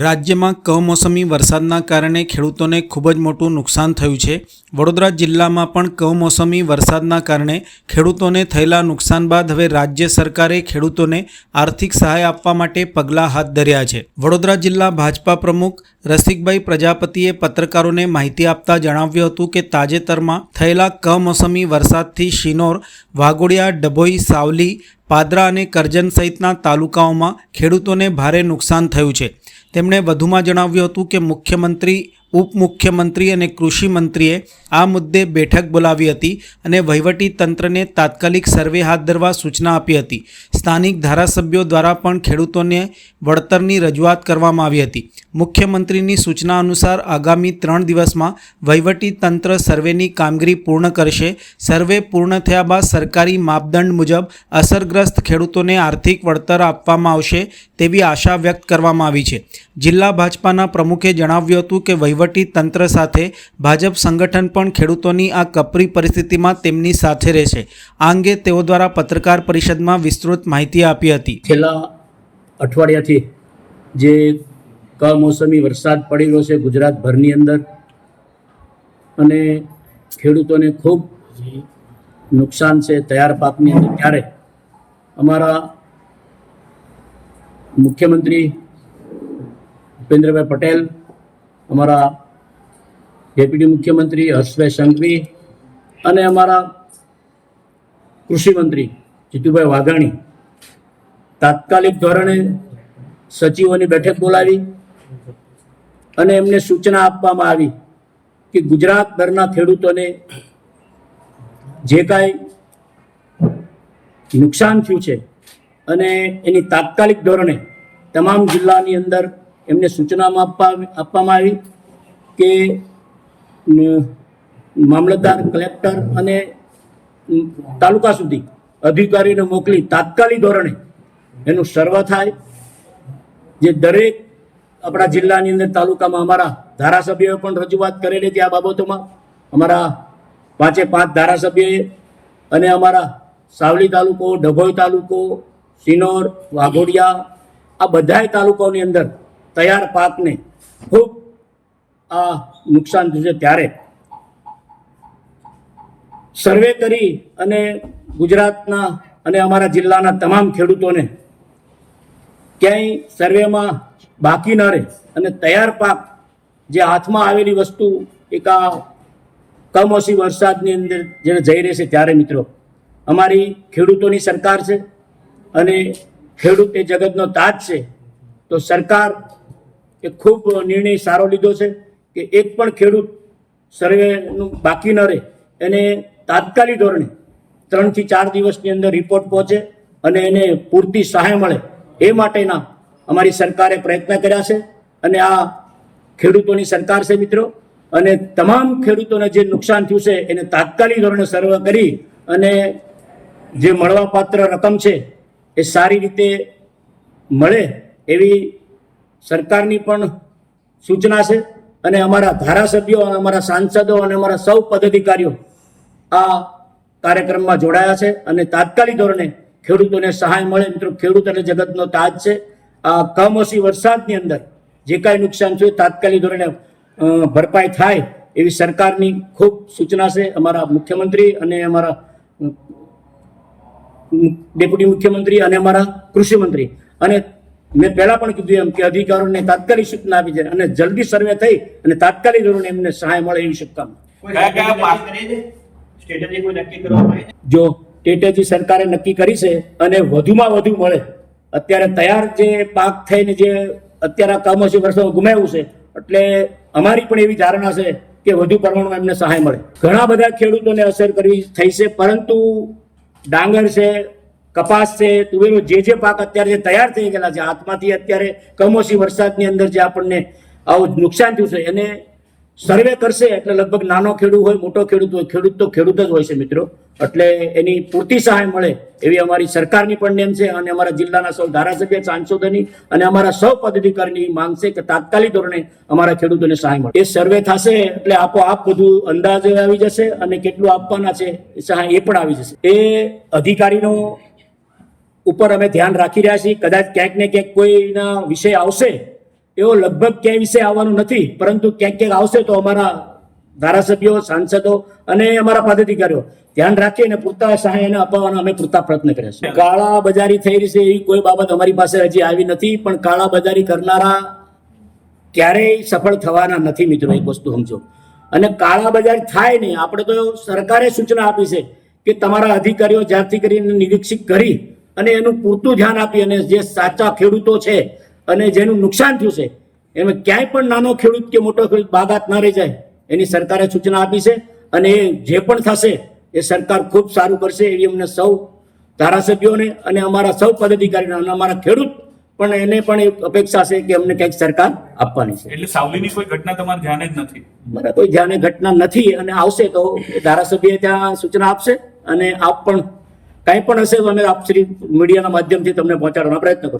રાજ્યમાં કમોસમી વરસાદના કારણે ખેડૂતોને ખૂબ જ મોટું નુકસાન થયું છે. વડોદરા જિલ્લામાં પણ કમોસમી વરસાદના કારણે ખેડૂતોને થયેલા નુકસાન બાદ હવે રાજ્ય સરકારે ખેડૂતોને આર્થિક સહાય આપવા માટે પગલાં હાથ ધર્યા છે. વડોદરા જિલ્લા ભાજપા પ્રમુખ રસિકભાઈ પ્રજાપતિએ પત્રકારોને માહિતી આપતા જણાવ્યું હતું કે તાજેતરમાં થયેલા કમોસમી વરસાદથી શિનોર વાઘોડિયા ડભોઈ, સાવલી, પાદરા અને કરજણ સહિતના તાલુકાઓમાં ખેડૂતોને ભારે નુકસાન થયું છે. તેમણે વધુમાં જણાવ્યું હતું કે મુખ્યમંત્રી ઉપમુખ્યમંત્રી અને કૃષિ મંત્રીએ આ મુદ્દે બેઠક બોલાવી હતી અને વહીવટી તંત્રને તાત્કાલિક સર્વે હાથ ધરવા સૂચના આપી હતી. સ્થાનિક ધારાસભ્યો દ્વારા પણ ખેડૂતોને વળતરની રજૂઆત કરવામાં આવી હતી. મુખ્યમંત્રીની સૂચના અનુસાર આગામી ત્રણ દિવસમાં વહીવટી તંત્ર સર્વેની કામગીરી પૂર્ણ કરશે. સર્વે પૂર્ણ થયા બાદ સરકારી માપદંડ મુજબ અસરગ્રસ્ત ખેડૂતોને આર્થિક વળતર આપવામાં આવશે તેવી આશા વ્યક્ત કરવામાં આવી છે. જિલ્લા ભાજપાના પ્રમુખે જણાવ્યું હતું કે વહીવટી તંત્ર સાથે ભાજપ સંગઠન પણ ખેડૂતોની આ કપરી પરિસ્થિતિમાં તેમની સાથે રહેશે. આ અંગે તેઓ દ્વારા પત્રકાર પરિષદમાં વિસ્તૃત માહિતી આપી હતી. છેલ્લા અઠવાડિયાથી જે કમોસમી વરસાદ પડી રહ્યો છે ગુજરાતભરની અંદર અને ખેડૂતોને ખૂબ નુકસાન છે તૈયાર પાકની અંદર, ત્યારે અમારા મુખ્યમંત્રી ભૂપેન્દ્રભાઈ પટેલ અમારા ડેપ્યુટી મુખ્યમંત્રી હર્ષભાઈ સંઘવી અને અમારા કૃષિમંત્રી જીતુભાઈ વાઘાણી તાત્કાલિક ધોરણે સચિવોની બેઠક બોલાવી અને એમને સૂચના આપવામાં આવી કે ગુજરાતભરના ખેડૂતોને જે કાંઈ નુકસાન થયું છે અને એની તાત્કાલિક ધોરણે તમામ જિલ્લાની અંદર એમને સૂચનામાં આપવા આપવામાં આવી કે મામલતદાર, કલેક્ટર અને તાલુકા સુધી અધિકારીને મોકલી તાત્કાલિક ધોરણે એનું સર્વ થાય. જે દરેક આપણા જિલ્લાની અંદર તાલુકામાં અમારા ધારાસભ્યોએ પણ રજૂઆત કરેલી હતી આ બાબતોમાં. અમારા પાંચે પાંચ ધારાસભ્યોએ અને અમારા સાવલી તાલુકો, ડભોઈ તાલુકો, સિનોર, વાઘોડિયા, આ બધાય તાલુકાઓની અંદર તૈયાર પાકને ખૂબ આ નુકસાન છે ત્યારે. સર્વે કરી અને ગુજરાતના અને અમારા જિલ્લાના તમામ ખેડૂતોને ક્યાંય સર્વેમાં બાકી ન રહે અને તૈયાર પાક જે હાથમાં આવેલી વસ્તુ એક આ કમોસી વરસાદની અંદર જ્યારે જઈ રહેશે ત્યારે મિત્રો, અમારી ખેડૂતોની સરકાર છે અને ખેડૂત એ જગતનો તાજ છે. તો સરકાર એ ખૂબ નિર્ણય સારો લીધો છે કે એક પણ ખેડૂત સર્વેનું બાકી ન રહે, એને તાત્કાલિક ધોરણે ત્રણથી ચાર દિવસની અંદર રિપોર્ટ પહોંચે અને એને પૂરતી સહાય મળે, એ માટેના અમારી સરકારે પ્રયત્ન કર્યા છે અને આ ખેડૂતોની સરકાર છે મિત્રો. અને તમામ ખેડૂતોને જે નુકસાન થયું છે, એને તાત્કાલિક ધોરણે સર્વે કરી અને જે મળવાપાત્ર રકમ છે, એ સારી રીતે મળે એવી સરકારની પણ સૂચના છે અને અમારા ધારાસભ્યો અને અમારા સાંસદો અને અમારા સૌ પદાધિકારીઓ આ કાર્યક્રમમાં જોડાયા છે અને તાત્કાલિક ધોરણે ખેડૂતોને સહાય મળે. મિત્રો, ખેડૂત અને જગતનો તાજ છે. આ કમોસી વરસાદની અંદર જે કાંઈ નુકસાન થયું, તાત્કાલિક ધોરણે ભરપાઈ થાય એવી સરકારની ખૂબ સૂચના છે. અમારા મુખ્યમંત્રી અને અમારા ડેપ્યુટી મુખ્યમંત્રી અને અમારા કૃષિમંત્રી અને મેં પહેલા પણ કીધું એમ કે અધિકારીઓને તાત્કાલિક સૂચના આપી છે અને જલ્દી સર્વે થઈ અને તાત્કાલિક ધોરણે એમને સહાય મળે એવી શુભકામના સ્ટ્રેટેજી જો ટેટેજી સરકારે નક્કી કરી છે અને વધુમાં વધુ મળે અત્યારે તૈયાર જે પાક થઈને જે અત્યારે કમોસી વર્ષો ગુમાવ્યું છે એટલે અમારી પણ એવી ધારણા છે કે વધુ પ્રમાણમાં એમને સહાય મળે. ઘણા બધા ખેડૂતોને અસર કરવી થઈ છે પરંતુ ડાંગર છે કપાસ છે તુવેરો જે જે પાક અત્યારે તૈયાર થઈ ગયેલા છે, હાથમાંથી અત્યારે કમોસી વરસાદની અંદર જે આપણને આવું નુકસાન થયું છે, એને સર્વે કરશે એટલે લગભગ નાનો ખેડૂત હોય, મોટો ખેડૂત હોય, ખેડૂત તો ખેડૂત જ હોય છે મિત્રો. એટલે એની પૂરતી સહાય મળે એવી અમારી સરકારની પણ નેમ છે અને અમારા જિલ્લાના સૌ ધારાસભ્ય, સાંસદોની અને અમારા સૌ પદાધિકારીની માંગ છે કે તાત્કાલિક ધોરણે અમારા ખેડૂતોને સહાય મળે. એ સર્વે થશે એટલે આપોઆપ બધું અંદાજે આવી જશે અને કેટલું આપવાના છે, સહાય એ પણ આવી જશે. એ અધિકારીનો ઉપર અમે ધ્યાન રાખી રહ્યા છીએ. કદાચ ક્યાંક ને ક્યાંક કોઈના વિષય આવશે, એવો લગભગ ક્યાંય વિષય આવવાનું નથી, પરંતુ ક્યાંક ક્યાંક આવશે તો અમારા ધારાસભ્યો, સાંસદો અને અમારા પદાધિકારીઓ ધ્યાન રાખીને પૂરતા સહાય એને અપાવવાનો અમે પૂરતા પ્રયત્ન કર્યા છે કાળા બજારી થઈ રહી છે એવી કોઈ બાબત અમારી પાસે હજી આવી નથી, પણ કાળા બજારી કરનારા ક્યારેય સફળ થવાના નથી મિત્રો એક વસ્તુ સમજો. અને કાળા બજારી થાય નહીં. આપણે તો સરકારે સૂચના આપી છે કે તમારા અધિકારીઓ જ્યારથી કરીને નિરીક્ષિત કરી અને એનું પૂરતું ધ્યાન આપી અને જે સાચા ખેડૂતો છે અને જેનું નુકસાન થયું છે એમાં ક્યાંય પણ નાનો ખેડૂત કે મોટો ખેડૂત બાગાત ના રહી જાય એની સરકારે સૂચના આપી છે અને જે પણ થશે એ સરકાર ખૂબ સારું કરશે એવી અમને સૌ ધારાસભ્યોને અને અમારા સૌ પદાધિકારીને અને અમારા ખેડૂત પણ એને પણ એક અપેક્ષા છે કે અમને કંઈક સરકાર આપવાની છે. એટલે સાવલીની કોઈ ઘટના તમારે ધ્યાને જ નથી? મારા કોઈ ધ્યાને ઘટના નથી અને આવશે તો ધારાસભ્ય ત્યાં સૂચના આપશે અને આપ પણ કાંઈ પણ હશે તો અમે આપ શ્રી મીડિયાના માધ્યમથી તમને પહોંચાડવાનો પ્રયત્ન કરશું.